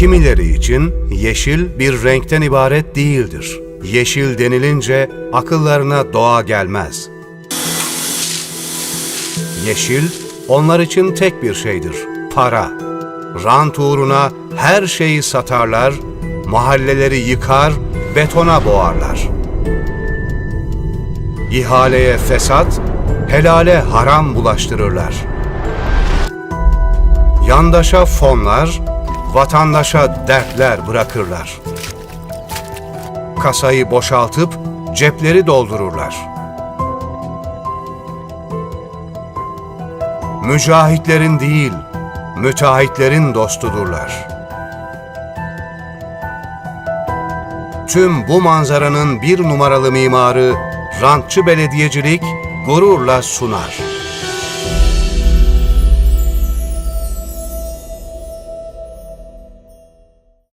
Kimileri için yeşil bir renkten ibaret değildir. Yeşil denilince akıllarına doğa gelmez. Yeşil, onlar için tek bir şeydir, para. Rant uğruna her şeyi satarlar, mahalleleri yıkar, betona boğarlar. İhaleye fesat, helale haram bulaştırırlar. Yandaşa fonlar, vatandaşa dertler bırakırlar. Kasayı boşaltıp cepleri doldururlar. Mücahitlerin değil, müteahhitlerin dostudurlar. Tüm bu manzaranın bir numaralı mimarı rantçı belediyecilik gururla sunar.